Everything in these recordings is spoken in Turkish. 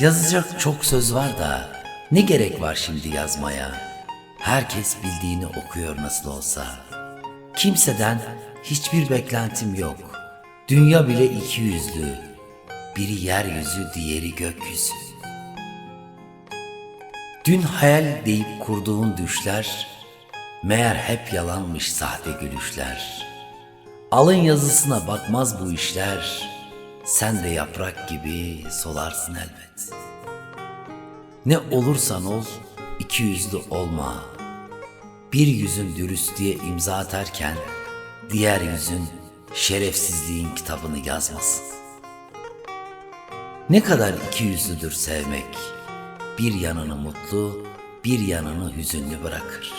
Yazacak çok söz var da ne gerek var şimdi yazmaya? Herkes bildiğini okuyor nasıl olsa. Kimseden hiçbir beklentim yok. Dünya bile iki yüzlü. Biri yeryüzü, diğeri gökyüzü. Dün hayal deyip kurduğun düşler, meğer hep yalanmış sahte gülüşler. Alın yazısına bakmaz bu işler, sen de yaprak gibi solarsın elbet. Ne olursan ol, iki yüzlü olma. Bir yüzün dürüst diye imza atarken, diğer yüzün şerefsizliğin kitabını yazmasın. Ne kadar iki yüzlüdür sevmek. Bir yanını mutlu, bir yanını hüzünlü bırakır.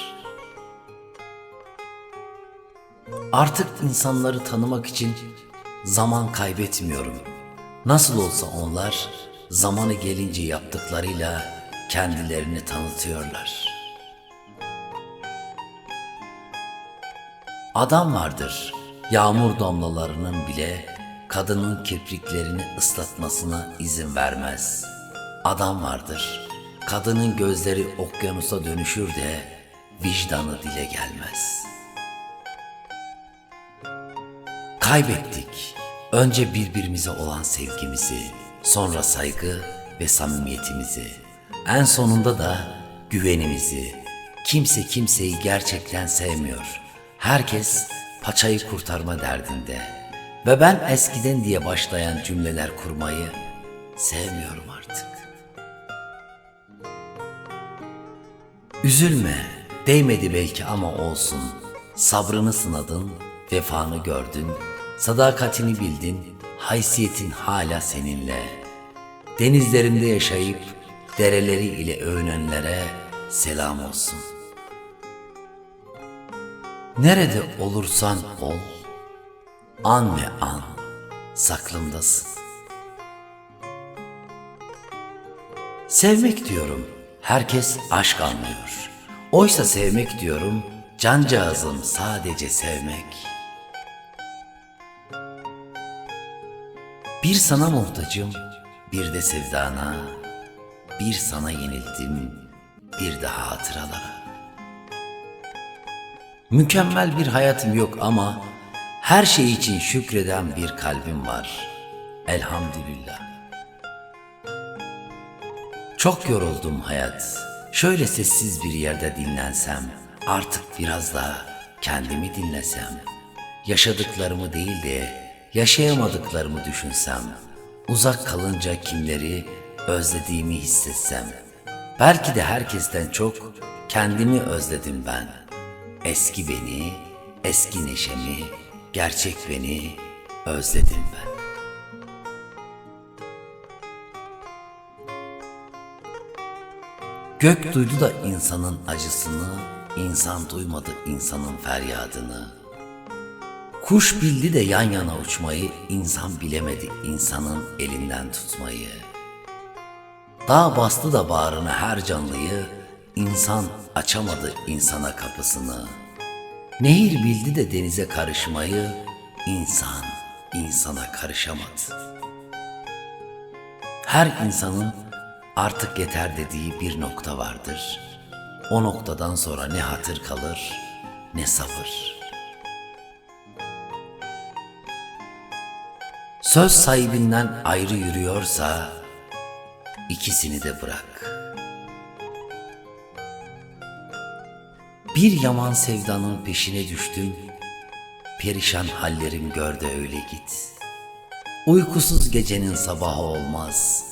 Artık insanları tanımak için zaman kaybetmiyorum. Nasıl olsa onlar zamanı gelince yaptıklarıyla kendilerini tanıtıyorlar. Adam vardır, yağmur damlalarının bile kadının kirpiklerini ıslatmasına izin vermez. Adam vardır, kadının gözleri okyanusa dönüşür de vicdanı dile gelmez. Kaybettik. Önce birbirimize olan sevgimizi, sonra saygı ve samimiyetimizi, en sonunda da güvenimizi. Kimse kimseyi gerçekten sevmiyor. Herkes paçayı kurtarma derdinde. Ve ben eskiden diye başlayan cümleler kurmayı sevmiyorum artık. Üzülme, değmedi belki ama olsun. Sabrını sınadın, vefanı gördün, sadakatini bildin, haysiyetin hala seninle. Denizlerinde yaşayıp dereleri ile övünenlere selam olsun. Nerede olursan ol, an ve an saklımdasın. Sevmek diyorum, herkes aşk anlıyor. Oysa sevmek diyorum, cancağızım sadece sevmek. Bir sana muhtacım, bir de sevdana, bir sana yenildim, bir daha hatıralara. Mükemmel bir hayatım yok ama her şey için şükreden bir kalbim var. Elhamdülillah. Çok yoruldum hayat. Şöyle sessiz bir yerde dinlensem, artık biraz da kendimi dinlesem. Yaşadıklarımı değil de yaşayamadıklarımı düşünsem. Uzak kalınca kimleri özlediğimi hissetsem. Belki de herkesten çok kendimi özledim ben. Eski beni, eski neşemi, gerçek beni özledim ben. Gök duydu da insanın acısını, insan duymadı insanın feryadını. Kuş bildi de yan yana uçmayı, insan bilemedi insanın elinden tutmayı. Dağ bastı da bağrını her canlıyı, insan açamadı insana kapısını. Nehir bildi de denize karışmayı, insan insana karışamadı. Her insanın artık yeter dediği bir nokta vardır. O noktadan sonra ne hatır kalır ne sabır. Söz sahibinden ayrı yürüyorsa ikisini de bırak. Bir yaman sevdanın peşine düştüm. Perişan hallerim gördü öyle git. Uykusuz gecenin sabahı olmaz.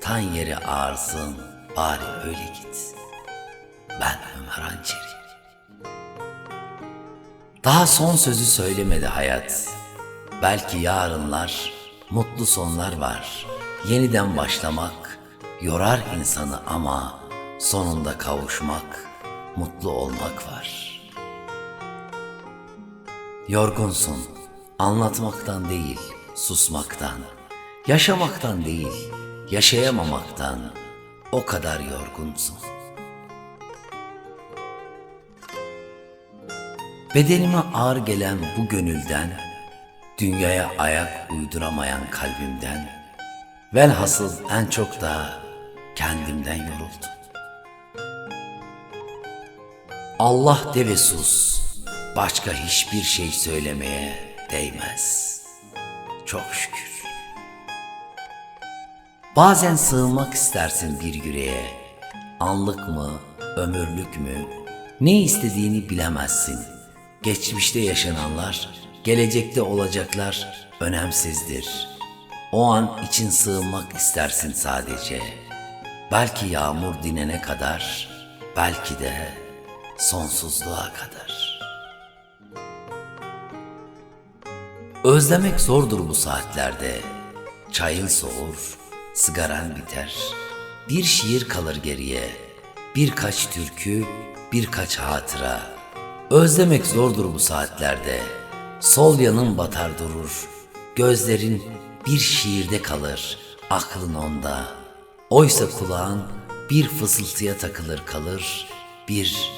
Tan yeri ağırsın bari öyle git. Ben Ömer Hançeri. Daha son sözü söylemedi hayat. Belki yarınlar, mutlu sonlar var. Yeniden başlamak yorar insanı ama sonunda kavuşmak, mutlu olmak var. Yorgunsun, anlatmaktan değil, susmaktan. Yaşamaktan değil, yaşayamamaktan o kadar yorgunsun. Bedenime ağır gelen bu gönülden, dünyaya ayak uyduramayan kalbimden, velhasıl en çok da kendimden yoruldum. Allah de ve sus. Başka hiçbir şey söylemeye değmez. Çok şükür. Bazen sığınmak istersin bir yüreğe. Anlık mı, ömürlük mü? Ne istediğini bilemezsin. Geçmişte yaşananlar, gelecekte olacaklar önemsizdir. O an için sığınmak istersin sadece. Belki yağmur dinene kadar, belki de sonsuzluğa kadar. Özlemek zordur bu saatlerde. Çayın soğur, sigaran biter. Bir şiir kalır geriye. Birkaç türkü, birkaç hatıra. Özlemek zordur bu saatlerde. Sol yanın batar durur. Gözlerin bir şiirde kalır, aklın onda. Oysa kulağın bir fısıltıya takılır kalır, bir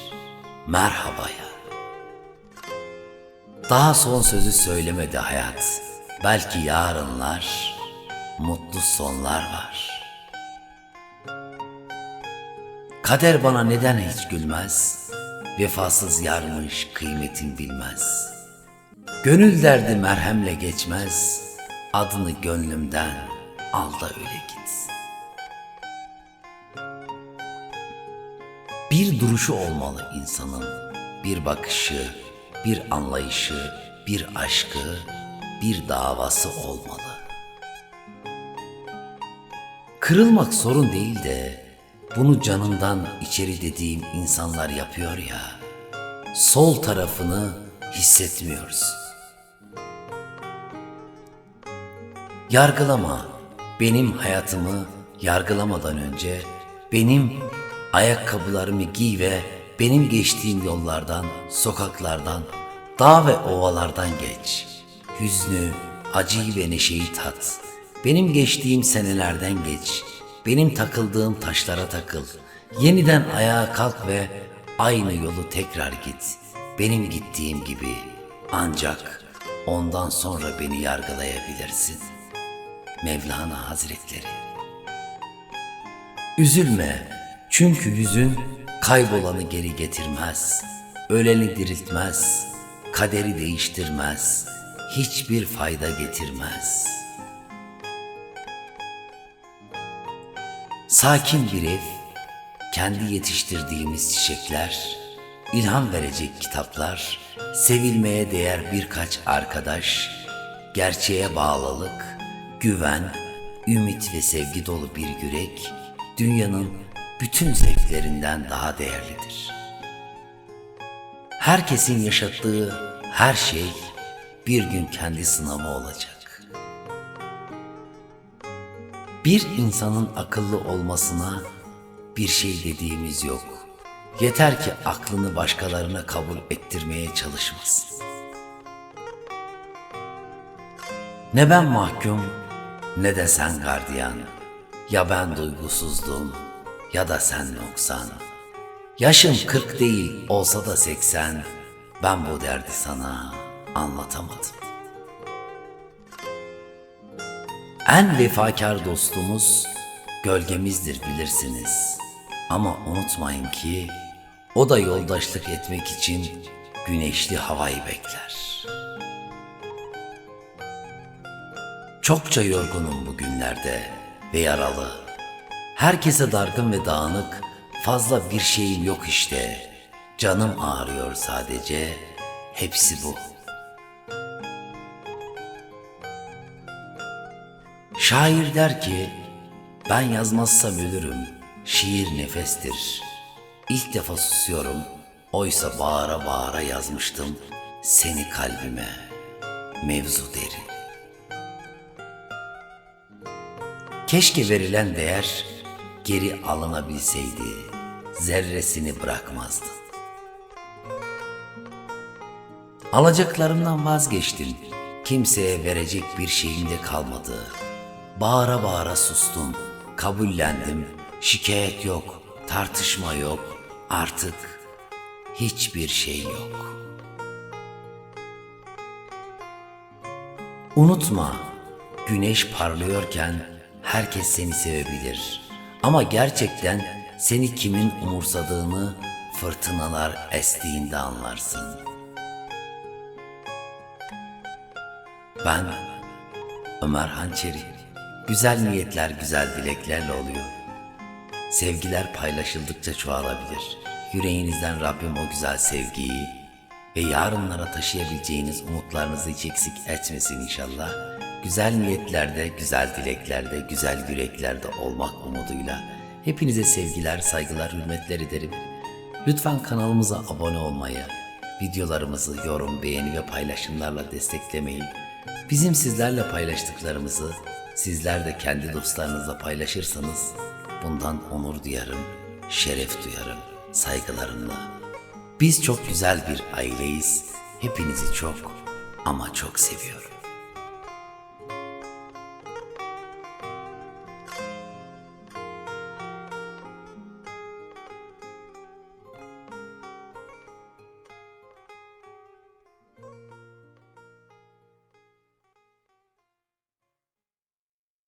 merhabaya. Daha son sözü söylemedi hayat. Belki yarınlar, mutlu sonlar var. Kader bana neden hiç gülmez? Vefasız yarmış kıymetin bilmez. Gönül derdi merhemle geçmez. Adını gönlümden al da öyle git. Bir duruşu olmalı insanın. Bir bakışı, bir anlayışı, bir aşkı, bir davası olmalı. Kırılmak sorun değil de bunu canından içeri dediğim insanlar yapıyor ya. Sol tarafını hissetmiyoruz. Yargılama. Benim hayatımı yargılamadan önce benim ayakkabılarımı giy ve benim geçtiğim yollardan, sokaklardan, dağ ve ovalardan geç. Hüznü, acıyı ve neşeyi tat. Benim geçtiğim senelerden geç. Benim takıldığım taşlara takıl. Yeniden ayağa kalk ve aynı yolu tekrar git. Benim gittiğim gibi. Ancak ondan sonra beni yargılayabilirsin. Mevlana Hazretleri Üzülme çünkü yüzün kaybolanı geri getirmez. Öleni diriltmez, kaderi değiştirmez, hiçbir fayda getirmez. Sakin bir ev, kendi yetiştirdiğimiz çiçekler, ilham verecek kitaplar, sevilmeye değer birkaç arkadaş, gerçeğe bağlılık, güven, ümit ve sevgi dolu bir yürek, dünyanın bütün zevklerinden daha değerlidir. Herkesin yaşattığı her şey bir gün kendi sınavı olacak. Bir insanın akıllı olmasına bir şey dediğimiz yok. Yeter ki aklını başkalarına kabul ettirmeye çalışmasın. Ne ben mahkum ne de sen gardiyan. Ya ben duygusuzdum ya da sen noksan. Yaşım kırk değil olsa da seksen. Ben bu derdi sana anlatamadım. En vefakar dostumuz gölgemizdir bilirsiniz. Ama unutmayın ki o da yoldaşlık etmek için güneşli havayı bekler. Çokça yorgunum bugünlerde ve yaralı. Herkese dargın ve dağınık, fazla bir şeyim yok işte. Canım ağrıyor sadece, hepsi bu. Şair der ki, ben yazmazsam ölürüm, şiir nefestir. İlk defa susuyorum, oysa bağıra bağıra yazmıştım seni kalbime, mevzu derin. Keşke verilen değer geri alınabilseydi, zerresini bırakmazdı. Alacaklarımdan vazgeçtim, kimseye verecek bir şeyim de kalmadı. Bağıra bağıra sustum, kabullendim, şikayet yok, tartışma yok, artık hiçbir şey yok. Unutma, güneş parlıyorken herkes seni sevebilir. Ama gerçekten seni kimin umursadığını fırtınalar estiğinde anlarsın. Ben Ömer Hançeri. Güzel niyetler güzel dileklerle oluyor. Sevgiler paylaşıldıkça çoğalabilir. Yüreğinizden Rabbim o güzel sevgiyi ve yarınlara taşıyabileceğiniz umutlarınızı hiç eksik etmesin inşallah. Güzel niyetlerde, güzel dileklerde, güzel yüreklerde olmak umuduyla hepinize sevgiler, saygılar, hürmetler ederim. Lütfen kanalımıza abone olmayı, videolarımızı yorum, beğeni ve paylaşımlarla desteklemeyi, bizim sizlerle paylaştıklarımızı sizler de kendi dostlarınızla paylaşırsanız bundan onur duyarım, şeref duyarım, saygılarımla. Biz çok güzel bir aileyiz. Hepinizi çok ama çok seviyorum.